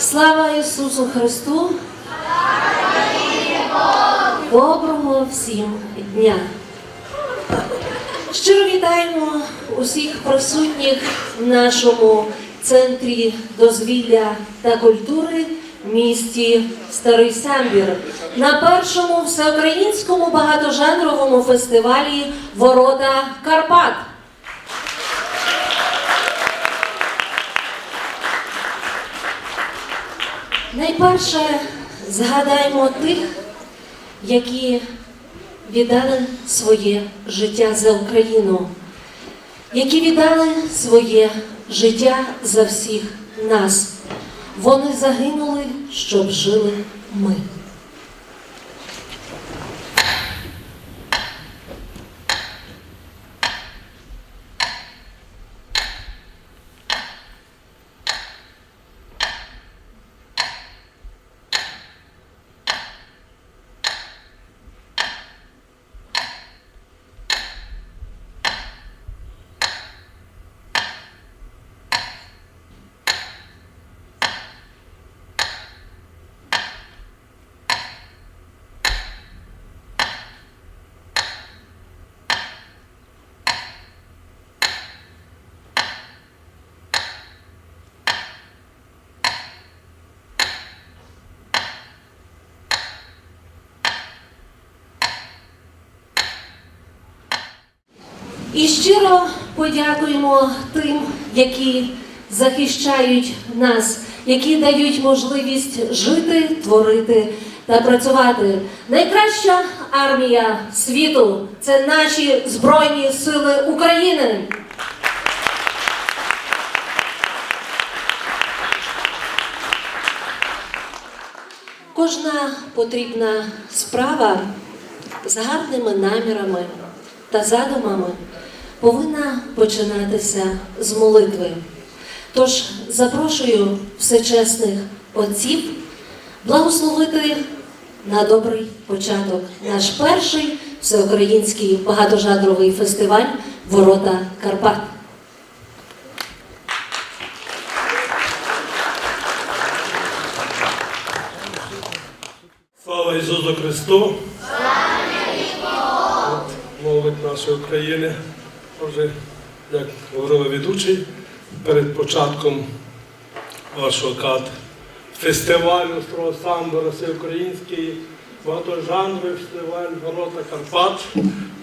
Слава Ісусу Христу! Доброго всім дня! Щиро вітаємо усіх присутніх в нашому центрі дозвілля та культури в місті Старий Самбір на першому всеукраїнському багатожанровому фестивалі Ворота Карпат. Найперше згадаймо тих, які віддали своє життя за Україну, які віддали своє життя за всіх нас. Вони загинули, щоб жили ми. І щиро подякуємо тим, які захищають нас, які дають можливість жити, творити та працювати. Найкраща армія світу це наші Збройні Сили України. Кожна потрібна справа з гарними намірами та задумами повинна починатися з молитви. Тож запрошую всечесних отців благословити на добрий початок наш перший всеукраїнський багатожанровий фестиваль Ворота Карпат. Слава Ісусу Христу! Молодь нашої України. Отже, як говорили ведучий, перед початком вашого кат фестивалю Строго самбора всеукраїнський багатожанровий фестиваль Ворота Карпат.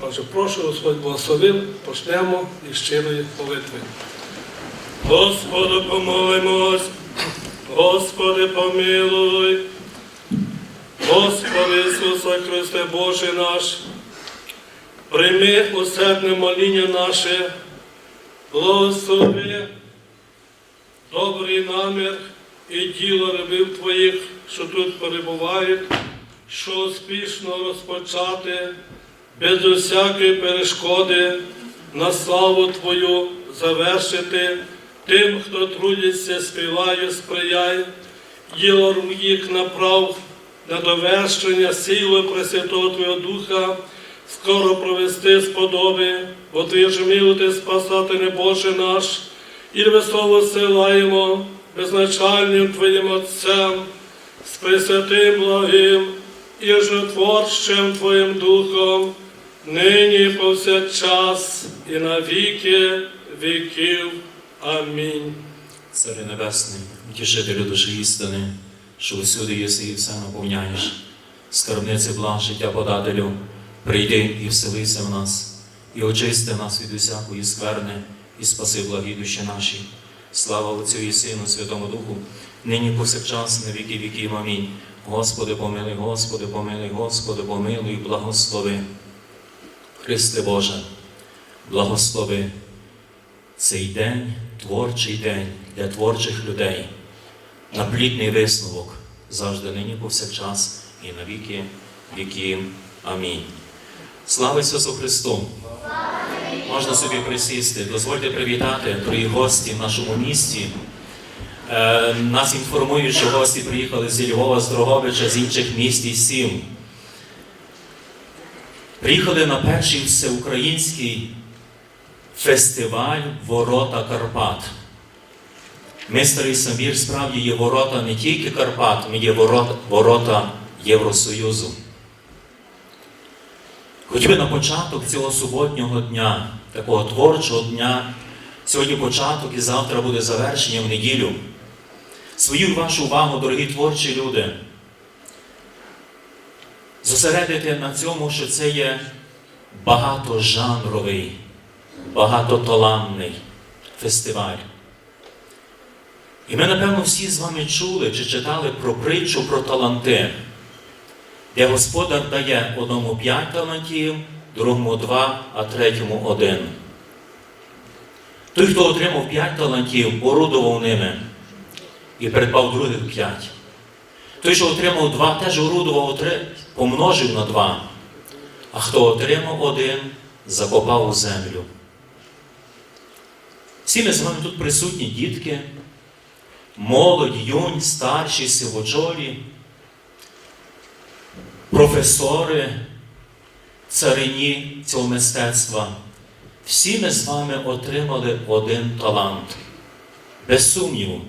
Отже, прошу, Господь благословив, почнемо із щирої молитви. Господу помолимось, Господи помилуй. Господи Ісусе Христе Боже наш, прийми усердне моління наше, благослови добрий намір і діло рабів Твоїх, що тут перебувають, що успішно розпочати без усякої перешкоди на славу Твою завершити. Тим, хто трудиться, співає, сприяй, діло їх направ на довершення силою Пресвятого Твого Духа, скоро провести сподоби, бо Ти ж спасати Боже наш, і весело силаємо безначальним Твоїм Отцем, з Пресвятим благим і житворчим Твоїм Духом, нині повсякчас, і на віки віків. Амінь. Цари Небесний, утішителю душі істини, що усюди єси і все наповняєш, скарбниці благ життя подателю, прийди і вселися в нас, і очисти нас від усякої скверни, і спаси благі наші. Слава Отцю і Сину, Святому Духу, нині повсякчас, на віки віків. Амінь. Господи, помилуй, Господи, помилуй, Господи, помилуй, благослови. Христе Боже, благослови цей день, творчий день для творчих людей, на плідний висновок завжди нині повсякчас і на віки віків. Амінь. Слава Ісусу Христу! Можна собі присісти. Дозвольте привітати дорогі гості в нашому місті. Е, Нас інформують, що гості приїхали зі Львова, з Дрогобича, з інших міст і сіл. Приїхали на перший всеукраїнський фестиваль Ворота Карпат. Ми, старий Самбір, справді є ворота не тільки Карпат, ми є ворота, ворота Євросоюзу. Хоч би на початок цього суботнього дня, такого творчого дня, сьогодні початок і завтра буде завершення в неділю. Свою вашу увагу, дорогі творчі люди, зосередити на цьому, що це є багатожанровий, багатоталанний фестиваль. І ми, напевно, всі з вами чули чи читали про притчу про таланти, де господар дає одному п'ять талантів, другому два, а третьому один. Той, хто отримав п'ять талантів, орудував ними і придбав других п'ять. Той, що отримав два, теж орудував три, помножив на два. А хто отримав один, закопав у землю. Всі ми з вами тут присутні дітки, молодь, юнь, старші, сивочолі, професори, царині цього мистецтва. Всі ми з вами отримали один талант. Без сумніву.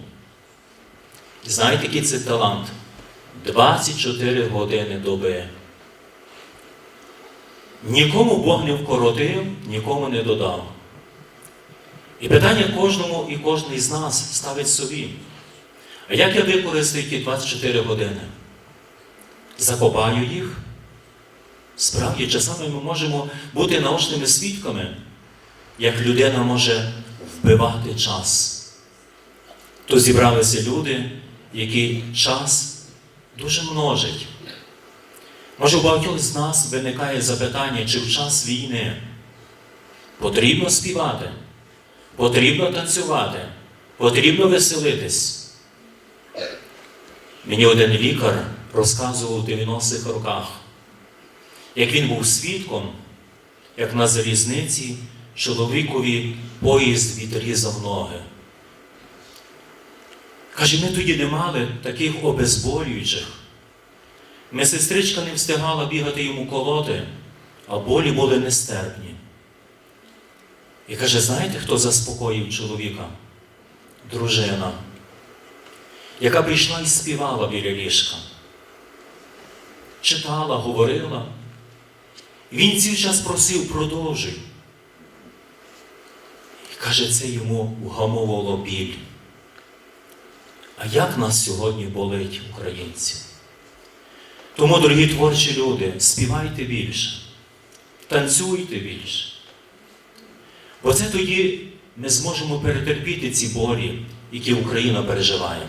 Знаєте, який це талант? 24 години доби. Нікому Бог не вкоротив, нікому не додав. І питання кожному і кожній з нас ставить собі. А як я використаю ті 24 години? Закопаю їх? Справді, часами ми можемо бути наочними свідками, як людина може вбивати час. То зібралися люди, які час дуже множить. Може, у багатьох з нас виникає запитання, чи в час війни потрібно співати, потрібно танцювати, потрібно веселитись. Мені один лікар розказував у 90-х роках, як він був свідком, як на залізниці чоловікові поїзд відрізав ноги. Каже, ми тоді не мали таких обезболюючих. Медсестричка не встигала бігати йому колоти, а болі були нестерпні. І каже, знаєте, хто заспокоїв чоловіка? Дружина, яка прийшла і співала біля ліжка. Читала, говорила. Він цілий час просив, продовжуй. І каже, це йому вгамовувало біль. А як нас сьогодні болить, українців? Тому, дорогі творчі люди, співайте більше, танцюйте більше. Бо це тоді ми зможемо перетерпіти ці болі, які Україна переживає.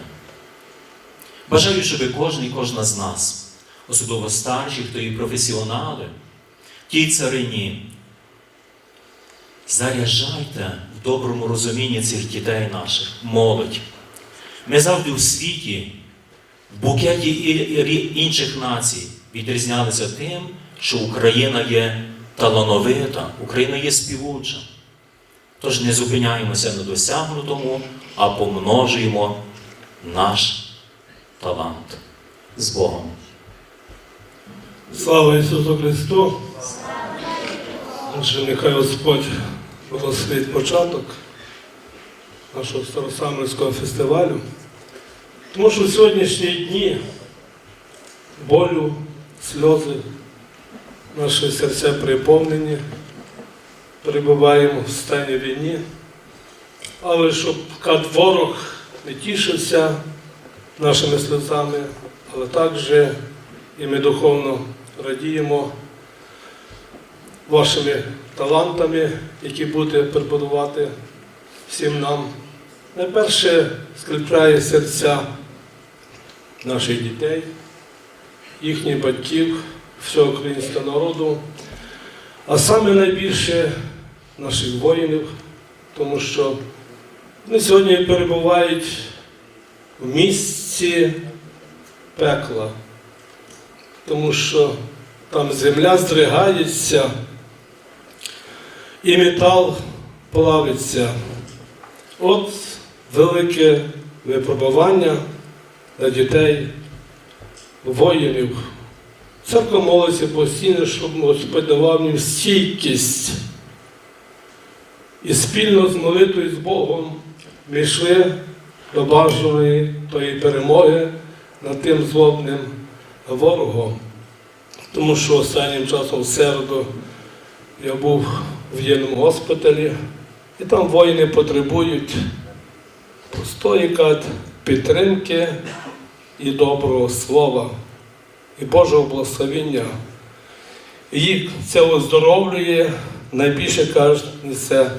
Бажаю, щоб кожен і кожна з нас, особливо старші, хто і професіонали, тій царині, заряджайте в доброму розумінні цих дітей наших, молодь. Ми завжди у світі, в букеті інших націй відрізнялися тим, що Україна є талановита, Україна є співуча. Тож не зупиняємося на досягнутому, а помножуємо наш талант з Богом. Слава Ісусу Христу! Отже, нехай Господь благословить початок нашого Старосамельського фестивалю. Тому що в сьогоднішні дні болю, сльози, наші серця приповнені, перебуваємо в стані війни. Але щоб кад ворог не тішився нашими сльозами, але також і ми духовно радіємо вашими талантами, які будете преподавати всім нам. Найперше скріпляє серця наших дітей, їхніх батьків, всього українського народу, а саме найбільше наших воїнів, тому що вони сьогодні перебувають в місці пекла тому що там земля здригається і метал плавиться. От велике випробування для дітей, воїнів. Церква молиться постійно, щоб Господь давав їм стійкість. І спільно з молитвою з Богом ми йшли до бажаної тої перемоги над тим злобним ворогом. Тому що останнім часом в середу я був в єдному госпіталі, і там воїни потребують простої кат підтримки і доброго слова, і Божого благословення. Їх це оздоровлює, найбільше кажуть, це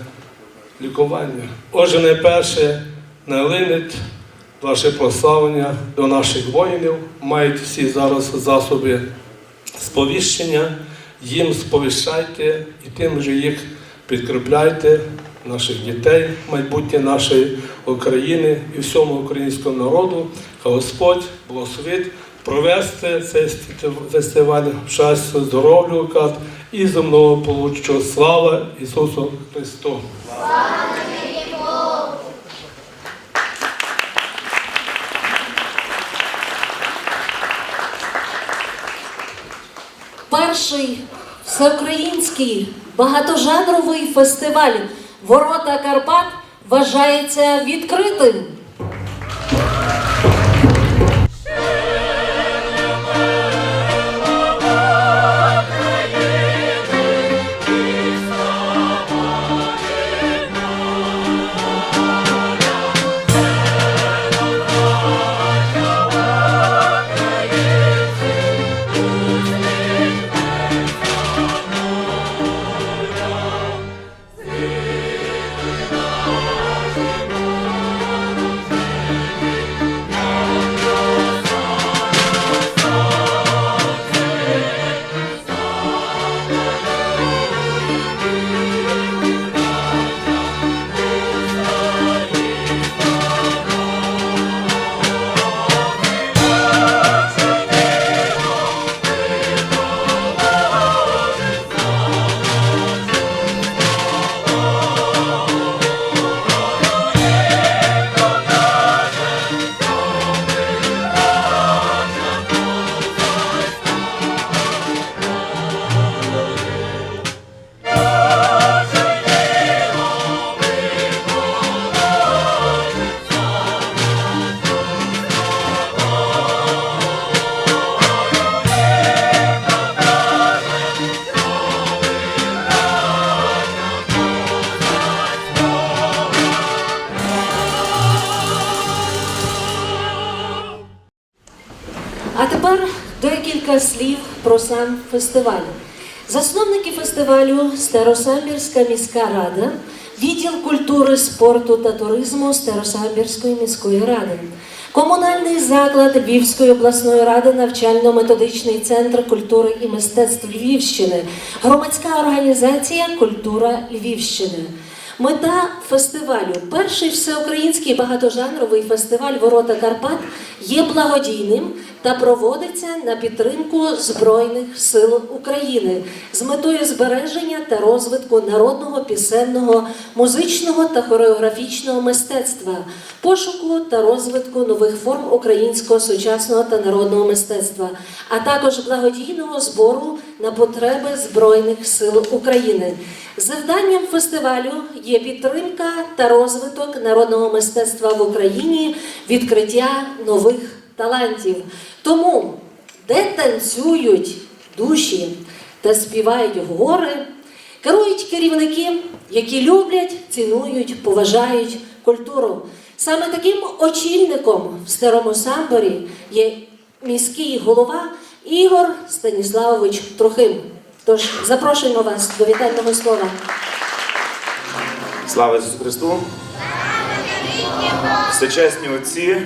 лікування. Отже, найперше налинить ваше прославлення до наших воїнів, мають всі зараз засоби сповіщення, їм сповіщайте і тим же їх підкріпляйте, наших дітей, майбутнє нашої України і всьому українському народу. Господь благословить провести цей фестиваль щастя, здоров'я кат і земного получчого слава Ісусу Христу. Перший всеукраїнський багатожанровий фестиваль Ворота Карпат вважається відкритим. Про сам фестиваль. Засновники фестивалю Старосамбірська міська рада, відділ культури, спорту та туризму Старосамбірської міської ради, комунальний заклад Львівської обласної ради, навчально-методичний центр культури і мистецтв Львівщини, громадська організація Культура Львівщини. Мета фестивалю, перший всеукраїнський багатожанровий фестиваль Ворота Карпат є благодійним та проводиться на підтримку Збройних сил України з метою збереження та розвитку народного пісенного, музичного та хореографічного мистецтва, пошуку та розвитку нових форм українського сучасного та народного мистецтва, а також благодійного збору на потреби Збройних сил України. Завданням фестивалю є підтримка та розвиток народного мистецтва в Україні, відкриття нових талантів. Тому, де танцюють душі та співають гори, керують керівники, які люблять, цінують, поважають культуру. Саме таким очільником в старому самборі є міський голова Ігор Станіславович Трохим. Тож запрошуємо вас до вітального слова. Слава Ісусу Христу! Всечесні отці,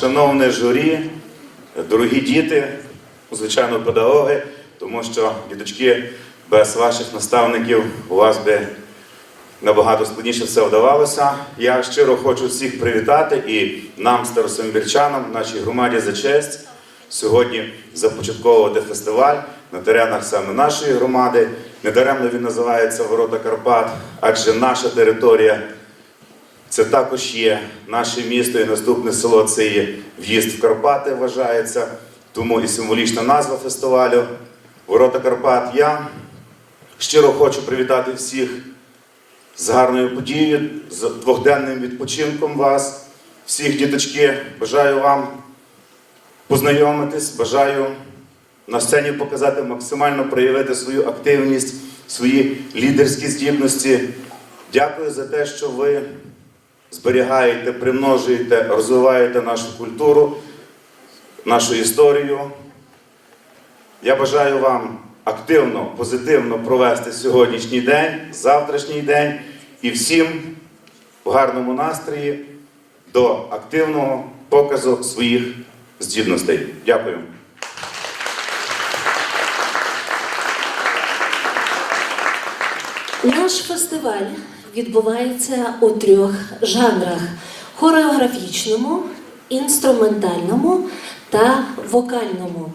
шановне журі, дорогі діти, звичайно, педагоги, тому що діточки без ваших наставників у вас би набагато складніше все вдавалося. Я щиро хочу всіх привітати і нам, старосамбірчанам, нашій громаді за честь сьогодні започатковувати фестиваль на теренах саме нашої громади. Недаремно він називається Ворота Карпат, адже наша територія це також є наше місто і наступне село це є в'їзд в Карпати, вважається. Тому і символічна назва фестивалю Ворота Карпат. Я щиро хочу привітати всіх з гарною подією, з двохденним відпочинком вас. всіх діточки, бажаю вам познайомитись, бажаю на сцені показати максимально проявити свою активність, свої лідерські здібності. Дякую за те, що ви зберігаєте, примножуєте, розвиваєте нашу культуру, нашу історію. Я бажаю вам активно, позитивно провести сьогоднішній день, завтрашній день і всім в гарному настрої до активного показу своїх здібностей. Дякую. Наш фестиваль відбувається у трьох жанрах: хореографічному, інструментальному та вокальному.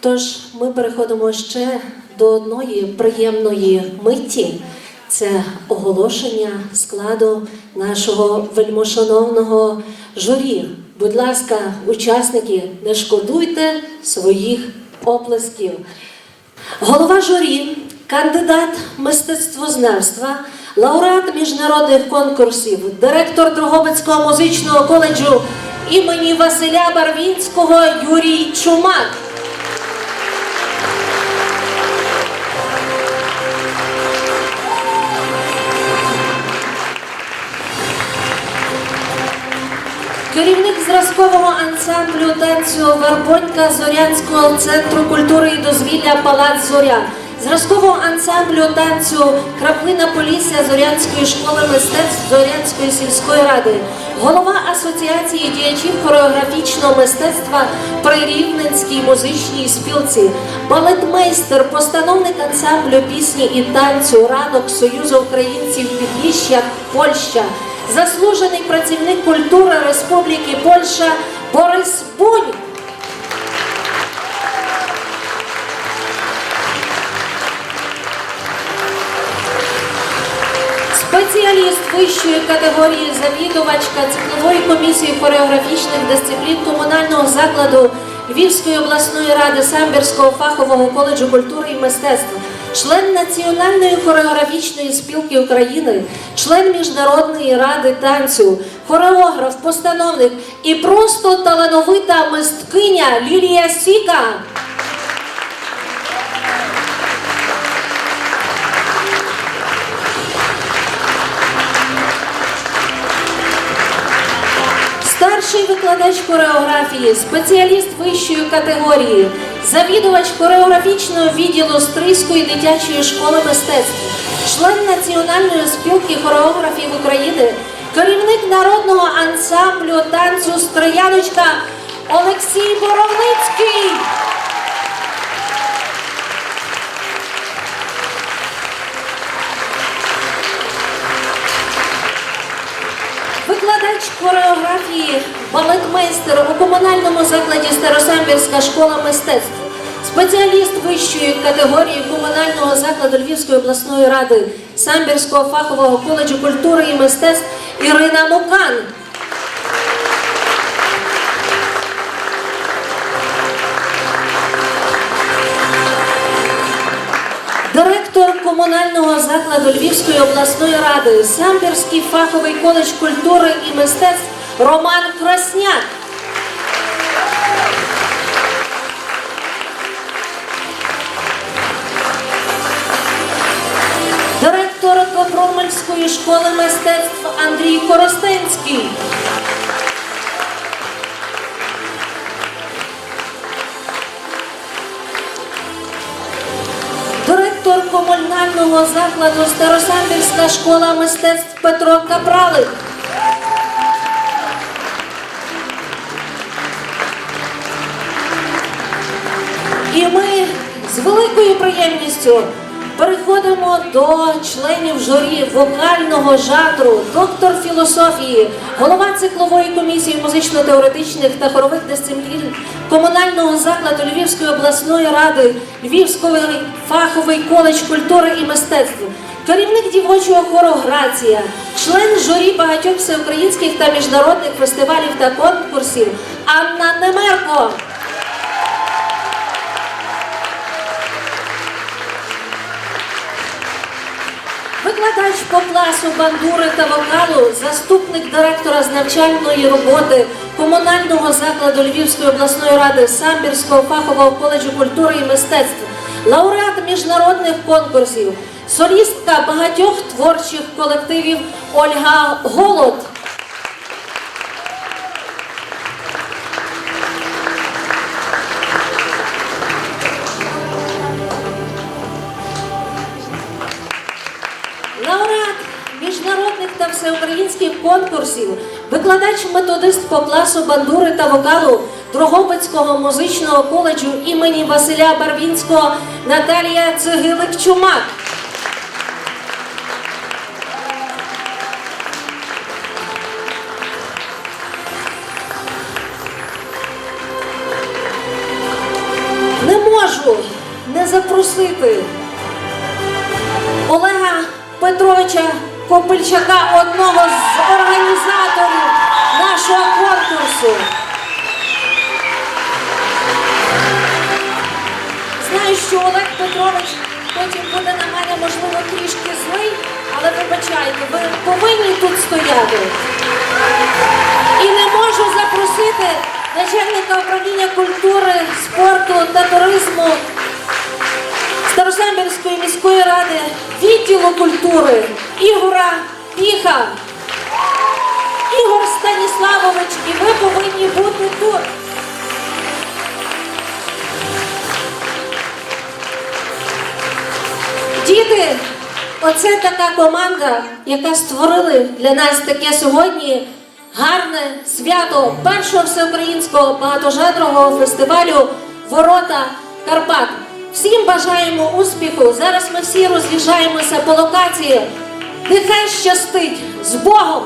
Тож ми переходимо ще до одної приємної миті. Це оголошення складу нашого вельмошановного журі. Будь ласка, учасники, не шкодуйте своїх оплесків. Голова журі, кандидат мистецтвознавства, лауреат міжнародних конкурсів, директор Дрогобицького музичного коледжу імені Василя Барвінського Юрій Чумак. Керівник ансамблю танцю Вербонька Зорянського центру культури і дозвілля Палац Зоря, зразкового ансамблю танцю Краплина Полісся Зорянської школи мистецтв Зорянської сільської ради, голова Асоціації діячів хореографічного мистецтва при Рівненській музичній спілці, балетмейстер, постановник ансамблю пісні і танцю ранок Союзу українців Підліща Польща заслужений працівник культури Республіки Польща Борис Бунь. Спеціаліст вищої категорії завідувачка циклової комісії хореографічних дисциплін комунального закладу Львівської обласної ради Самбірського фахового коледжу культури і мистецтв, член Національної хореографічної спілки України, член Міжнародної ради танцю, хореограф, постановник і просто талановита мисткиня Лілія Сіка. Старший викладач хореографії, спеціаліст вищої категорії, завідувач хореографічного відділу Стрийської дитячої школи мистецтв, член Національної спілки хореографів України, керівник народного ансамблю танцю Строяночка Олексій Боровницький. Викладач хореографії, балетмейстер у комунальному закладі Старосамбірська школа мистецтв, спеціаліст вищої категорії комунального закладу Львівської обласної ради Самбірського фахового коледжу культури і мистецтв Ірина Мукан. Директор комунального закладу Львівської обласної ради, Самбірський фаховий коледж культури і мистецтв Роман Красняк. Директор Копромельської школи мистецтв Андрій Коростенський. Директор комунального закладу Старосамбірська школа мистецтв Петро Капралик. Великою приємністю переходимо до членів журі вокального жанру, доктор філософії, голова циклової комісії музично-теоретичних та хорових дисциплін комунального закладу Львівської обласної ради, Львівський фаховий коледж культури і мистецтв. Керівник дівочого хору Грація, член журі багатьох всеукраїнських та міжнародних фестивалів та конкурсів Анна Немерко. Викладач по класу бандури та вокалу, заступник директора з навчальної роботи комунального закладу Львівської обласної ради Самбірського фахового коледжу культури і мистецтв, лауреат міжнародних конкурсів, солістка багатьох творчих колективів Ольга Голод. Конкурсів, викладач-методист по класу бандури та вокалу Дрогобицького музичного коледжу імені Василя Барвінського Наталія Цигилик-Чумак. Не можу не запросити Олега Петровича Копильчака, одного з організаторів нашого конкурсу. Знаю, що Олег Петрович потім буде на мене, можливо, трішки злий, але вибачайте, ви повинні тут стояти. І не можу запросити начальника управління культури, спорту та туризму Старосамбірської міської ради відділу культури Ігора Піха. Ігор Станіславович, і ви повинні бути тут. Діти, оце така команда, яка створили для нас таке сьогодні гарне свято першого всеукраїнського багатожанрового фестивалю Ворота Карпат. Всім бажаємо успіху. Зараз ми всі роз'їжджаємося по локації. Нехай щастить з Богом!